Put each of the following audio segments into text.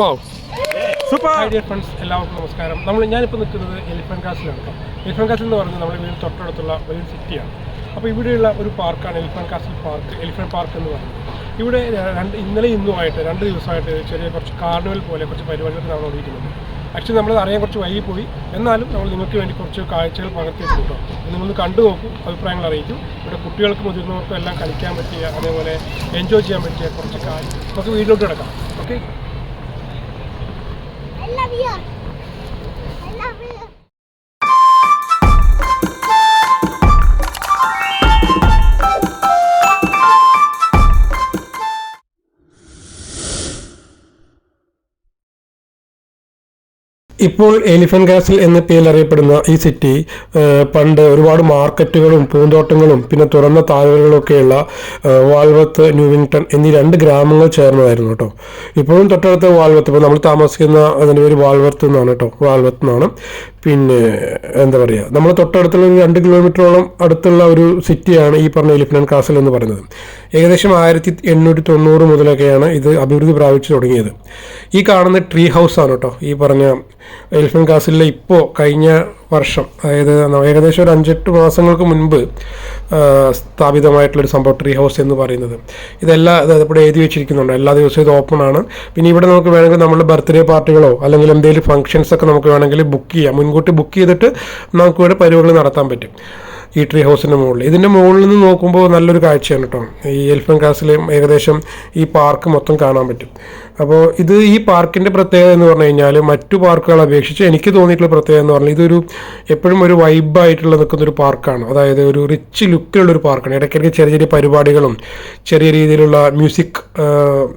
Wow super dear friends എല്ലാവർക്കും നമസ്കാരം. നമ്മൾ ഞാനിപ്പോൾ നിൽക്കുന്നത് എലിഫൻ കാസിലാണ് എലിഫന്റ് കാസിൽ എന്ന് പറഞ്ഞാൽ നമ്മുടെ വീട് തൊട്ടടുത്തുള്ള വലിയൊരു സിറ്റിയാണ് അപ്പോൾ ഇവിടെയുള്ള ഒരു പാർക്കാണ് elephant castle park elephant park എന്ന് പറയുന്നത്. ഇവിടെ രണ്ട് ഇന്നലെ ഇന്നുമായിട്ട് രണ്ട് ദിവസമായിട്ട് ചെറിയ കുറച്ച് കാർണിവൽ പോലെ കുറച്ച് പരിപാടികൾ ഓടിക്കുന്നത് ആക്ച്വലി നമ്മൾ അറിയാൻ കുറച്ച് വൈകി പോയി. എന്നാലും നമ്മൾ നിങ്ങൾക്ക് വേണ്ടി കുറച്ച് കാഴ്ചകൾ പകർത്തിയിട്ടുണ്ട് കേട്ടോ. നിങ്ങളൊന്ന് കണ്ടു നോക്കും അഭിപ്രായങ്ങൾ അറിയിക്കും. ഇവിടെ കുട്ടികൾക്ക് മുതിർന്നവർക്കും എല്ലാം കളിക്കാൻ പറ്റിയ അതേപോലെ എൻജോയ് ചെയ്യാൻ പറ്റിയ കുറച്ച് കാര്യം നമുക്ക് വീട്ടിലോട്ട് കിടക്കാം. Okay Hurry up. ഇപ്പോൾ എലിഫൻ കാസിൽ എന്ന പേരിൽ അറിയപ്പെടുന്ന ഈ സിറ്റി പണ്ട് ഒരുപാട് മാർക്കറ്റുകളും പൂന്തോട്ടങ്ങളും പിന്നെ തുറന്ന താഴ്വരകളും ഒക്കെയുള്ള വാൽവത്ത് വാൾവത്ത് ന്യൂവിങ്ടൺ എന്നീ രണ്ട് ഗ്രാമങ്ങൾ ചേർന്നതായിരുന്നു കേട്ടോ. ഇപ്പോഴും തൊട്ടടുത്ത വാൾവത്ത് ഇപ്പോൾ നമ്മൾ താമസിക്കുന്ന അതിന്റെ പേര് വാൾവത്ത് എന്നാണ് കേട്ടോ. വാൾവത്ത് എന്നാണ്. പിന്നെ എന്താ പറയുക നമ്മൾ തൊട്ടടുത്തുള്ള രണ്ട് കിലോമീറ്ററോളം അടുത്തുള്ള ഒരു സിറ്റിയാണ് ഈ പറഞ്ഞ എലിഫൻ കാസിൽ എന്ന് പറയുന്നത്. ഏകദേശം ആയിരത്തി എണ്ണൂറ്റി തൊണ്ണൂറ് മുതലൊക്കെയാണ് ഇത് അഭിവൃദ്ധി പ്രാപിച്ചു തുടങ്ങിയത്. ഈ കാണുന്ന ട്രീ ഹൗസ് ആണ് കേട്ടോ ഈ പറഞ്ഞ എലിഫന്റ് കാസിലെ ഇപ്പോൾ കഴിഞ്ഞ വർഷം അതായത് ഏകദേശം ഒരു അഞ്ചെട്ട് മാസങ്ങൾക്ക് മുൻപ് സ്ഥാപിതമായിട്ടുള്ളൊരു സംഭവം ട്രീ ഹൗസ് എന്ന് പറയുന്നത്. ഇതെല്ലാം ഇവിടെ എഴുതി വെച്ചിരിക്കുന്നുണ്ട്. എല്ലാ ദിവസവും ഇത് ഓപ്പൺ ആണ്. പിന്നെ ഇവിടെ നമുക്ക് വേണമെങ്കിൽ നമ്മുടെ ബർത്ത്ഡേ പാർട്ടികളോ അല്ലെങ്കിൽ എന്തെങ്കിലും ഫംഗ്ഷൻസ് ഒക്കെ നമുക്ക് വേണമെങ്കിൽ ബുക്ക് ചെയ്യാം. മുൻകൂട്ടി ബുക്ക് ചെയ്തിട്ട് നമുക്ക് ഇവിടെ പരിപാടികൾ നടത്താൻ പറ്റും. ഈ ട്രീ ഹൗസിന്റെ മുകളിൽ. ഇതിന്റെ മുകളിൽ നിന്ന് നോക്കുമ്പോൾ നല്ലൊരു കാഴ്ചയാണ് കേട്ടോ ഈ എൽഫൻ കാസിൽ ഏകദേശം ഈ പാർക്ക് മൊത്തം കാണാൻ പറ്റും. അപ്പോൾ ഇത് ഈ പാർക്കിന്റെ പ്രത്യേകത എന്ന് പറഞ്ഞു കഴിഞ്ഞാൽ മറ്റു പാർക്കുകളെ അപേക്ഷിച്ച് എനിക്ക് തോന്നിയിട്ടുള്ള പ്രത്യേകത എന്ന് പറഞ്ഞാൽ ഇതൊരു എപ്പോഴും ഒരു വൈബായിട്ടുള്ള നിൽക്കുന്ന ഒരു പാർക്കാണ് അതായത് ഒരു റിച്ച് ലുക്കിലുള്ള ഒരു പാർക്കാണ് ഇടയ്ക്കിടയ്ക്ക് ചെറിയ ചെറിയ പരിപാടികളും ചെറിയ രീതിയിലുള്ള മ്യൂസിക്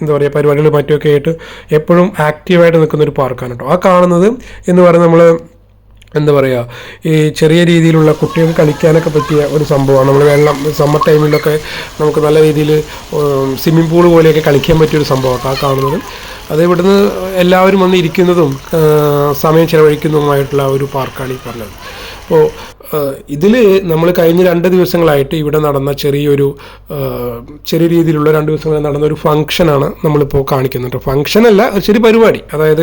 എന്താ പറയുക പരിപാടികളും മറ്റുമൊക്കെ ആയിട്ട് എപ്പോഴും ആക്റ്റീവായിട്ട് നിൽക്കുന്ന ഒരു പാർക്കാണ് കേട്ടോ ആ കാണുന്നത് എന്ന് പറയുന്നത് നമ്മൾ എന്താ പറയുക ഈ ചെറിയ രീതിയിലുള്ള കുട്ടികൾക്ക് കളിക്കാനൊക്കെ പറ്റിയ ഒരു സംഭവമാണ്. നമ്മൾ വെള്ളം സമ്മർ ടൈമിലൊക്കെ നമുക്ക് നല്ല രീതിയിൽ സ്വിമ്മിംഗ് പൂൾ പോലെയൊക്കെ കളിക്കാൻ പറ്റിയ ഒരു സംഭവമാണ് ആ കാണുന്നത്. അത് ഇവിടുന്ന് എല്ലാവരും വന്ന് ഇരിക്കുന്നതും സമയം ചെലവഴിക്കുന്നതുമായിട്ടുള്ള ഒരു പാർക്കാണ് ഈ പറഞ്ഞത്. അപ്പോൾ ഇതിൽ നമ്മൾ കഴിഞ്ഞ രണ്ട് ദിവസങ്ങളായിട്ട് ഇവിടെ നടന്ന ചെറിയൊരു ചെറിയ രീതിയിലുള്ള രണ്ട് ദിവസങ്ങളിൽ നടന്ന ഒരു ഫംഗ്ഷനാണ് നമ്മളിപ്പോൾ കാണിക്കുന്നത്. ഫംഗ്ഷനല്ല ഒരു ചെറിയ പരിപാടി. അതായത്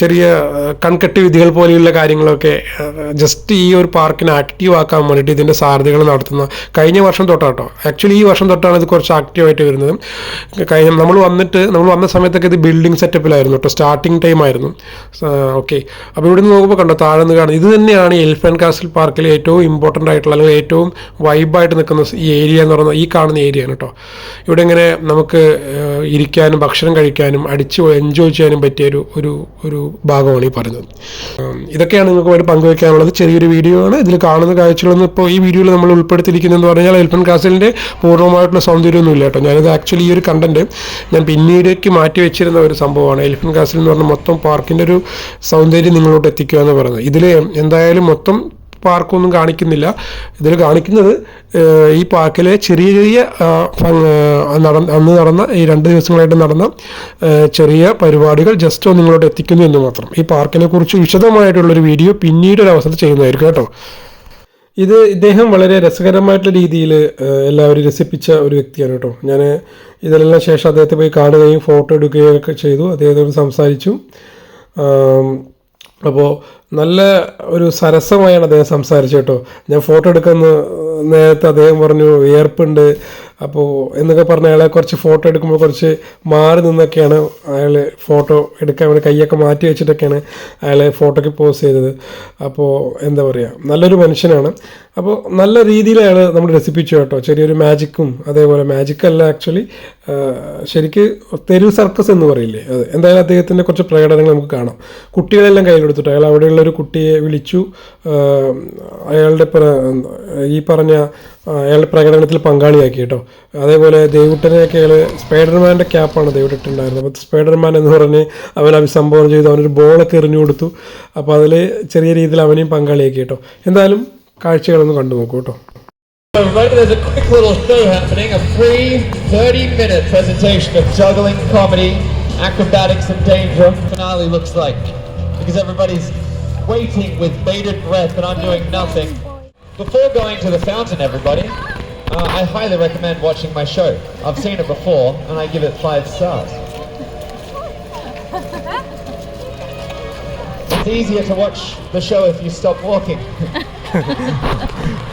ചെറിയ കൺകെട്ട് വിധികൾ പോലെയുള്ള കാര്യങ്ങളൊക്കെ ജസ്റ്റ് ഈ ഒരു പാർക്കിനെ ആക്റ്റീവ് ആക്കാൻ വേണ്ടിയിട്ട് ഇതിന്റെ സാധ്യതകൾ നടത്തുന്ന കഴിഞ്ഞ വർഷം തൊട്ടാട്ടോ. ആക്ച്വലി ഈ വർഷം തൊട്ടാണ് ഇത് കുറച്ച് ആക്റ്റീവായിട്ട് വരുന്നത്. കഴിഞ്ഞ നമ്മൾ വന്നിട്ട് നമ്മൾ വന്ന സമയത്തൊക്കെ ഇത് ബിൽഡിംഗ് സെറ്റപ്പിലായിരുന്നു കേട്ടോ സ്റ്റാർട്ടിങ് ടൈം ആയിരുന്നു. ഓക്കെ അപ്പോൾ ഇവിടെ നിന്ന് നോക്കുമ്പോൾ കണ്ടോ താഴെ നിന്ന് കാണുന്നത് ഇത് തന്നെയാണ് എലിഫന്റ് കാസിൽ പാർക്കിൽ ഏറ്റവും ഇമ്പോർട്ടന്റ് ആയിട്ടുള്ള അല്ലെങ്കിൽ ഏറ്റവും വൈബായിട്ട് നിൽക്കുന്ന ഈ ഏരിയ എന്ന് പറയുന്നത് ഈ കാണുന്ന ഏരിയയാണ് കേട്ടോ. ഇവിടെ ഇങ്ങനെ നമുക്ക് ഇരിക്കാനും ഭക്ഷണം കഴിക്കാനും അടിച്ച് എൻജോയ് ചെയ്യാനും പറ്റിയ ഒരു ഒരു ഒരു ഭാഗമാണ് ഈ പറയുന്നത്. ഇതൊക്കെയാണ് നിങ്ങൾക്ക് വേണ്ടി പങ്കുവയ്ക്കാനുള്ളത് ചെറിയൊരു വീഡിയോ ആണ്. ഇതിൽ കാണുന്ന കാഴ്ചകളൊന്നും ഇപ്പോൾ ഈ വീഡിയോയിൽ നമ്മൾ ഉൾപ്പെടുത്തിയിരിക്കുന്നതെന്ന് പറഞ്ഞാൽ എൽഫൻ കാസലിന്റെ പൂർണമായിട്ടുള്ള സൗന്ദര്യമൊന്നുമില്ല കേട്ടോ. ഞാനിത് ആക്ച്വലി ഈ ഒരു കണ്ടന്റ് ഞാൻ പിന്നീടേക്ക് മാറ്റി വെച്ചിരുന്ന ഒരു സംഭവമാണ്. എലിഫൻ കാസിൽ എന്ന് പറഞ്ഞാൽ മൊത്തം പാർക്കിന്റെ ഒരു സൗന്ദര്യം നിങ്ങളോട് എത്തിക്കുക എന്ന് പറയുന്നത്. ഇതിൽ എന്തായാലും മൊത്തം പാർക്കൊന്നും കാണിക്കുന്നില്ല. ഇതിൽ കാണിക്കുന്നത് ഈ പാർക്കിലെ ചെറിയ ചെറിയ നടന്ന അന്ന് നടന്ന ഈ രണ്ട് ദിവസങ്ങളായിട്ട് നടന്ന ചെറിയ പരിപാടികൾ ജസ്റ്റ് നിങ്ങളോട് എത്തിക്കുന്നു എന്ന് മാത്രം. ഈ പാർക്കിനെ കുറിച്ച് വിശദമായിട്ടുള്ളൊരു വീഡിയോ പിന്നീട് ഒരു അവസരത്തിൽ ചെയ്യുന്നതായിരിക്കും കേട്ടോ. ഇത് ഇദ്ദേഹം വളരെ രസകരമായിട്ടുള്ള രീതിയിൽ എല്ലാവരും രസിപ്പിച്ച ഒരു വ്യക്തിയാണ് കേട്ടോ. ഞാൻ ഇതിലെല്ലാം ശേഷം അദ്ദേഹത്തെ പോയി കാണുകയും ഫോട്ടോ എടുക്കുകയും ഒക്കെ ചെയ്തു. അദ്ദേഹത്തോട് സംസാരിച്ചു. അപ്പോൾ നല്ല ഒരു സരസമായാണ് അദ്ദേഹം സംസാരിച്ചത് കേട്ടോ. ഞാൻ ഫോട്ടോ എടുക്കുന്ന നേരത്തെ അദ്ദേഹം പറഞ്ഞു വിയർപ്പുണ്ട്. അപ്പോൾ എന്നൊക്കെ പറഞ്ഞ അയാളെ കുറച്ച് ഫോട്ടോ എടുക്കുമ്പോൾ കുറച്ച് മാറി നിന്നൊക്കെയാണ് അയാൾ ഫോട്ടോ എടുക്കാൻ വേണ്ടി കൈയൊക്കെ മാറ്റി വെച്ചിട്ടൊക്കെയാണ് അയാളെ ഫോട്ടോയ്ക്ക് പോസ് ചെയ്തത്. അപ്പോൾ എന്താ പറയുക നല്ലൊരു മനുഷ്യനാണ്. അപ്പോൾ നല്ല രീതിയിൽ അയാൾ നമ്മൾ രസിപ്പിച്ചു കേട്ടോ. ചെറിയൊരു മാജിക്കും അതേപോലെ മാജിക്കല്ല ആക്ച്വലി ശരിക്ക് തെരുവ് സർക്കസ് എന്ന് പറയില്ലേ? അത് എന്തായാലും അദ്ദേഹത്തിന്റെ കുറച്ച് പ്രകടനങ്ങൾ നമുക്ക് കാണാം. കുട്ടികളെല്ലാം കയ്യിലെടുത്തിട്ട് അയാൾ അവിടെയുള്ള ഒരു കുട്ടിയെ വിളിച്ചു. അയാളുടെ ഈ പറഞ്ഞ അയാളുടെ പ്രകടനത്തിൽ പങ്കാളിയാക്കി കേട്ടോ. അതേപോലെ ദേവുട്ടനെയൊക്കെ അയാൾ സ്പൈഡർമാന്റെ ക്യാപ്പാണ് ദേവുട്ടിട്ടുണ്ടായിരുന്നത് അപ്പോൾ സ്പൈഡർമാൻ എന്ന് പറഞ്ഞ് അവൻ അഭിസംബോധന ചെയ്തു. അവനൊരു ബോളൊക്കെ എറിഞ്ഞു കൊടുത്തു. അപ്പോൾ അതിൽ ചെറിയ രീതിയിൽ അവനെയും പങ്കാളിയാക്കി കേട്ടോ. എന്തായാലും കാഴ്ചകളൊന്ന് കണ്ടു നോക്കൂ കേട്ടോ. So right, there's a quick little show happening, a free 30-minute presentation of juggling, comedy, acrobatics and danger. Finale looks like, because everybody's waiting with bated breath and I'm doing nothing. Before going to the fountain, everybody, uh, I highly recommend watching my show. I've seen it before and I give it five stars. It's easier to watch the show if you stop walking.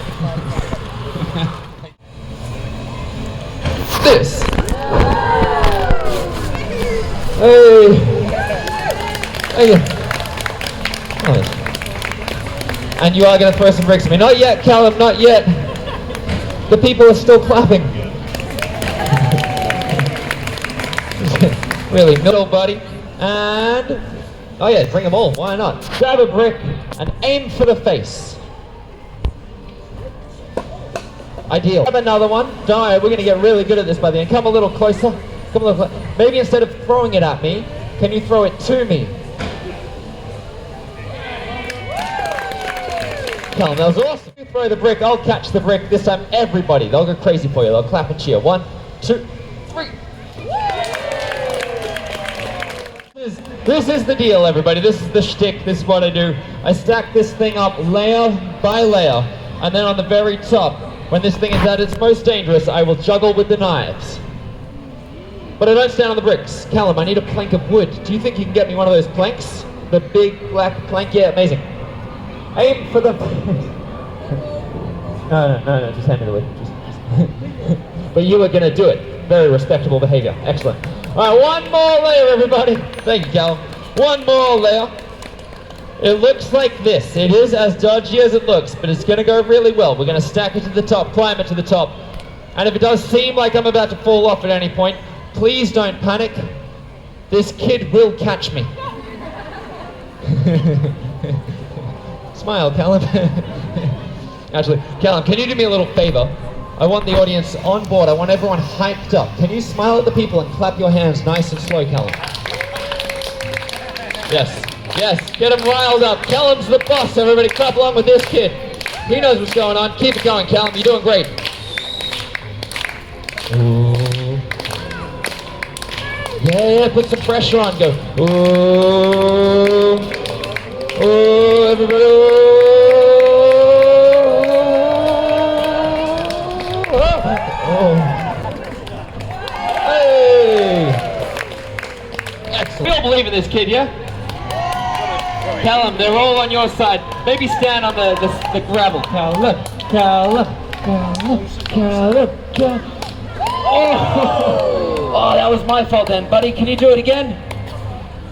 And you are going to throw some bricks at me. Not yet, Callum, not yet. The people are still clapping. really, middle, buddy. And. Oh, yeah, bring them all. Why not? Grab a brick and aim for the face. Ideal. Grab another one. Worry, we're going to get really good at this by the end. Come a little closer. Come a little closer. Maybe instead of throwing it at me, can you throw it to me? Callum, that was awesome. You throw the brick, I'll catch the brick. This time, everybody. They'll go crazy for you. They'll clap and cheer. One, two, three. This is, this is the deal, everybody. This is the shtick. This is what I do. I stack this thing up layer by layer, and then on the very top, when this thing is at its most dangerous, I will juggle with the knives. But I don't stand on the bricks. Callum, I need a plank of wood. Do you think you can get me one of those planks? The big black plank? Yeah, amazing. Aim for the. no, no, no, no, just hand me the wood. Just, just. but you were gonna do it. Very respectable behavior. Excellent. All right, one more layer, everybody. Thank you, Callum. One more layer. It looks like this. It is as dodgy as it looks, but it's gonna go really well. We're gonna stack it to the top, climb it to the top. And if it does seem like I'm about to fall off at any point, please don't panic. This kid will catch me. Smile, Callum. Actually, Callum, can you do me a little favor? I want the audience on board. I want everyone hyped up. Can you smile at the people and clap your hands nice and slow, Callum? Yes, yes, get them riled up. Callum's the boss. Everybody clap along with this kid. He knows what's going on. Keep it going, Callum. You're doing great. Ooh. Yeah, yeah, put some pressure on. Go. Ooh. Ooh, everybody. Oh. Hey. Excellent. We all believe in this kid, yeah? Callum, they're all on your side. Maybe stand on the, the, the gravel. Callum, Callum, Callum, Callum, Callum. Oh. oh, that was my fault then, buddy. Can you do it again?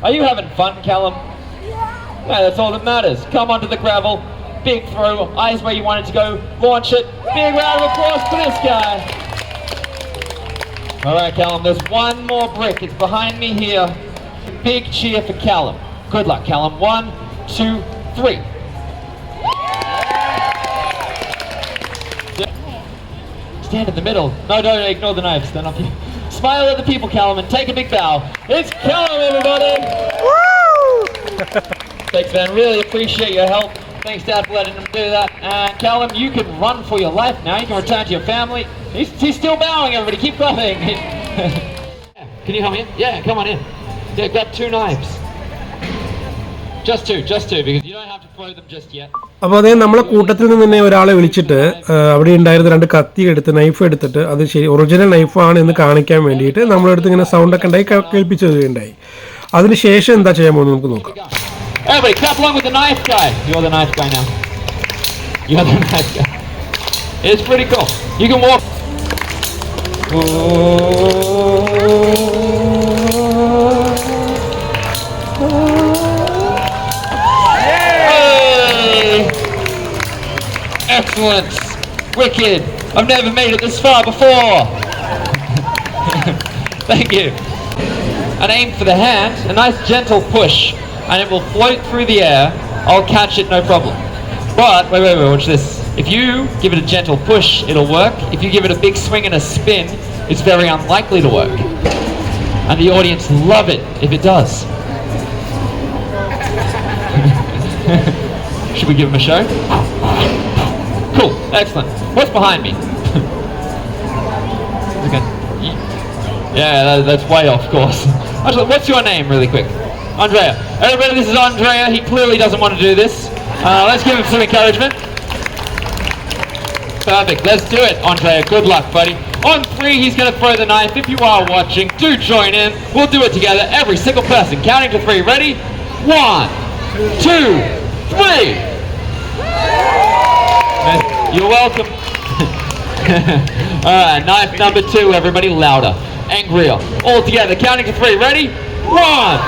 Are you having fun, Callum? Yeah, that's all that matters. Come onto the gravel, big throw, eyes where you want it to go, launch it. Big round of applause for this guy. All right, Callum, there's one more brick. It's behind me here. Big cheer for Callum. Good luck, Callum. One, two, three. Stand in the middle. No, don't ignore the knives. Stand up here. Smile at the people, Callum, and take a big bow. It's Callum, everybody! Woo! Thanks, man. Really appreciate your help. Thanks, Dad, for letting him do that. And Callum, you can run for your life now. You can return to your family. He's, he's still bowing, everybody. Keep clapping. can you come in? Yeah, come on in. Yeah, grab two knives. Just two, just two, because you don't have to throw them just yet. അപ്പോൾ അതേ നമ്മളെ കൂട്ടത്തിൽ നിന്ന് തന്നെ ഒരാളെ വിളിച്ചിട്ട് അവിടെ ഉണ്ടായിരുന്ന രണ്ട് കത്തി എടുത്ത് നൈഫ് എടുത്തിട്ട് അത് ശരി ഒറിജിനൽ നൈഫാണ് എന്ന് കാണിക്കാൻ വേണ്ടിയിട്ട് നമ്മളെടുത്ത് ഇങ്ങനെ സൗണ്ടൊക്കെ ഉണ്ടായി കേ- ഉണ്ടായി അതിനുശേഷം എന്താ ചെയ്യാൻ പോകുന്നത് നമുക്ക് നോക്കാം Everybody, clap along with the knife guy. You're the knife guy now. You're the knife guy. It's pretty cool. You can walk. Excellent. Wicked. I've never made it this far before. Thank you. An aim for the hand, a nice gentle push, and it will float through the air. I'll catch it, no problem. But, wait, wait, wait, watch this. If you give it a gentle push, it'll work. If you give it a big swing and a spin, it's very unlikely to work. And the audience love it if it does. Should we give him a show? Cool, excellent. What's behind me? Yeah, that's way off course. What's your name, really quick? Andrea. Everybody, this is Andrea. He clearly doesn't want to do this. Uh, let's give him some encouragement. Perfect. Let's do it, Andrea. Good luck, buddy. On three, he's going to throw the knife. If you are watching, do join in. We'll do it together. Every single person. Counting to three. Ready? One, two, three. You're welcome. All right, knife number two, everybody, louder, angrier, all together, counting to three. Ready? One,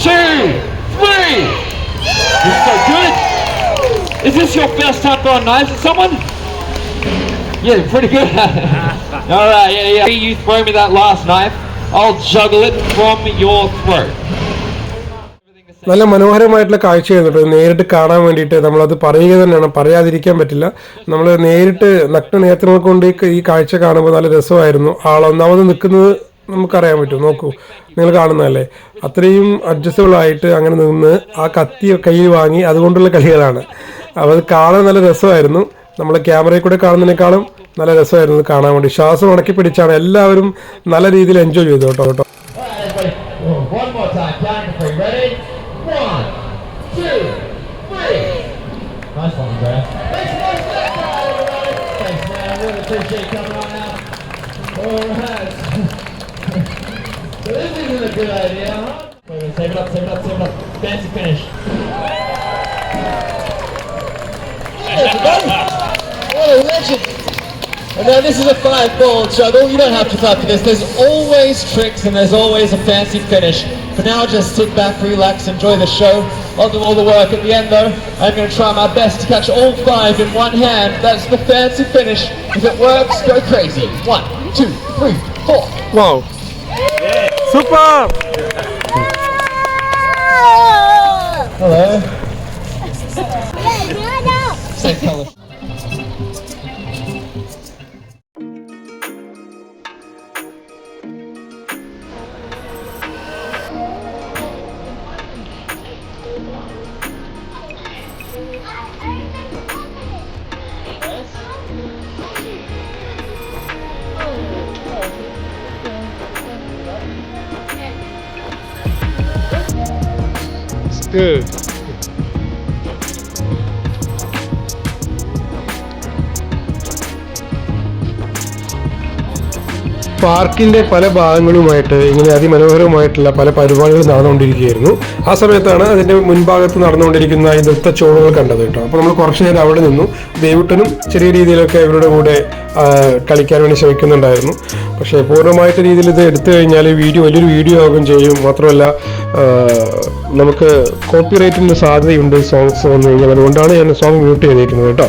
two, Is this your first time throwing knives at someone? Yeah, pretty good. All right, yeah, yeah. You throw me that last knife, I'll juggle it from your throat. നല്ല മനോഹരമായിട്ടുള്ള കാഴ്ചയായിരുന്നു കേട്ടോ നേരിട്ട് കാണാൻ വേണ്ടിയിട്ട് നമ്മളത് പറയുക തന്നെയാണ് പറയാതിരിക്കാൻ പറ്റില്ല നമ്മൾ നേരിട്ട് നഗ്നനേത്രങ്ങൾ കൊണ്ട് ഈ കാഴ്ച കാണുമ്പോൾ നല്ല രസമായിരുന്നു ആളൊന്നാമത് നിൽക്കുന്നത് നമുക്കറിയാൻ പറ്റും നോക്കൂ നിങ്ങൾ കാണുന്നതല്ലേ അത്രയും അഡ്ജസ്റ്റബിൾ ആയിട്ട് അങ്ങനെ നിന്ന് ആ കത്തി കയ്യിൽ വാങ്ങി അതുകൊണ്ടുള്ള കളികളാണ് അവർ കാണാൻ നല്ല രസമായിരുന്നു. നമ്മളെ ക്യാമറയിൽ കൂടെ കാണുന്നതിനേക്കാളും നല്ല രസമായിരുന്നു കാണാൻ വേണ്ടി. ശ്വാസം ഉണക്കി പിടിച്ചാണ് എല്ലാവരും നല്ല രീതിയിൽ എൻജോയ് ചെയ്തു കേട്ടോ കേട്ടോ. Save it up, save it up, save it up. Fancy finish. What a legend. And now this is a five-ball juggle. You don't have to clap for this. There's always tricks and there's always a fancy finish. For now, just sit back, relax, enjoy the show. I'll do all the work at the end, though. I'm going to try my best to catch all five in one hand. That's the fancy finish. If it works, go crazy. One, two, three, four. Whoa! Yeah. Super! Hello. Good. പാർക്കിന്റെ പല ഭാഗങ്ങളുമായിട്ട് ഇങ്ങനെ അതിമനോഹരമായിട്ടുള്ള പല പരിപാടികൾ നടന്നുകൊണ്ടിരിക്കുകയായിരുന്നു. ആ സമയത്താണ് അതിന്റെ മുൻഭാഗത്ത് നടന്നുകൊണ്ടിരിക്കുന്ന ഈ നൃത്ത ചോളുകൾ കണ്ടത് കേട്ടോ. അപ്പോൾ നമ്മൾ കുറച്ച് നേരം അവിടെ നിന്നു. ദേവുട്ടനും ചെറിയ രീതിയിലൊക്കെ ഇവരുടെ കൂടെ കളിക്കാൻ വേണ്ടി ശ്രമിക്കുന്നുണ്ടായിരുന്നു. പക്ഷേ പൂർണമായിട്ട് രീതിയിൽ ഇത് എടുത്തു കഴിഞ്ഞാൽ വീഡിയോ വലിയൊരു വീഡിയോ ആകും ചെയ്യും. മാത്രമല്ല നമുക്ക് കോപ്പി റൈറ്റിന് സാധ്യതയുണ്ട് സോങ്സ് വന്നു കഴിഞ്ഞാൽ. അതുകൊണ്ടാണ് ഞാൻ സോങ് മ്യൂട്ട് ചെയ്തിരിക്കുന്നത് കേട്ടോ.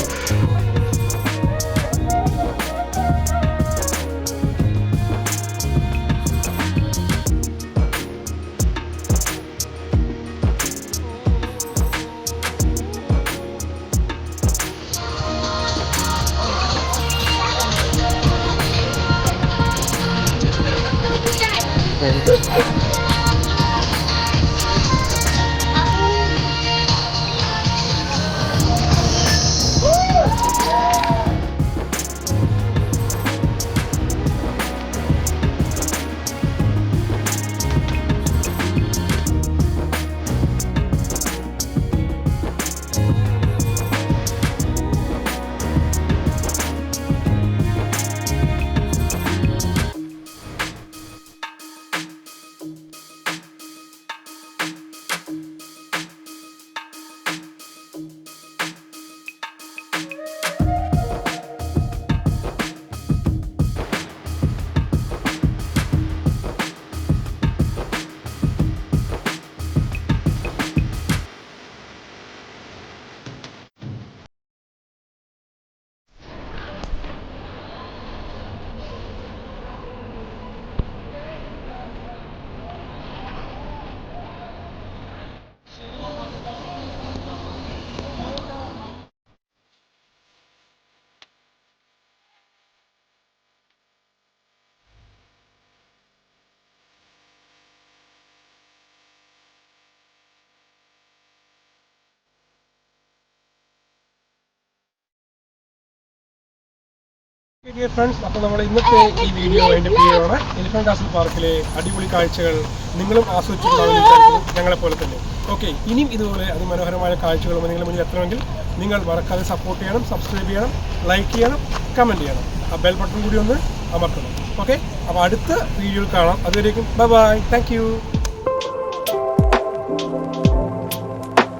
ഡിയർ ഫ്രണ്ട്സ് അപ്പോൾ നമ്മൾ ഇന്നത്തെ ഈ വീഡിയോ എന്റെ പേരാണ്. എലിഫന്റ് പാർക്കിലെ അടിപൊളി കാഴ്ചകൾ നിങ്ങളും ആസ്വദിച്ചിട്ടുണ്ടാവും ഞങ്ങളെപ്പോലെ ഞങ്ങളെ പോലെ തന്നെ. ഓക്കെ ഇനിയും ഇതുപോലെ അതിമനോഹരമായ കാഴ്ചകളും നിങ്ങളുടെ മുന്നിൽ എത്തണമെങ്കിൽ നിങ്ങൾ മറക്കാതെ സപ്പോർട്ട് ചെയ്യണം സബ്സ്ക്രൈബ് ചെയ്യണം ലൈക്ക് ചെയ്യണം കമന്റ് ചെയ്യണം. ആ ബെൽ ബട്ടൺ കൂടി ഒന്ന് അമർത്തണം. ഓക്കെ അപ്പോൾ അടുത്ത വീഡിയോയിൽ കാണാം. അതുവരേക്കും ബൈ ബൈ താങ്ക് യു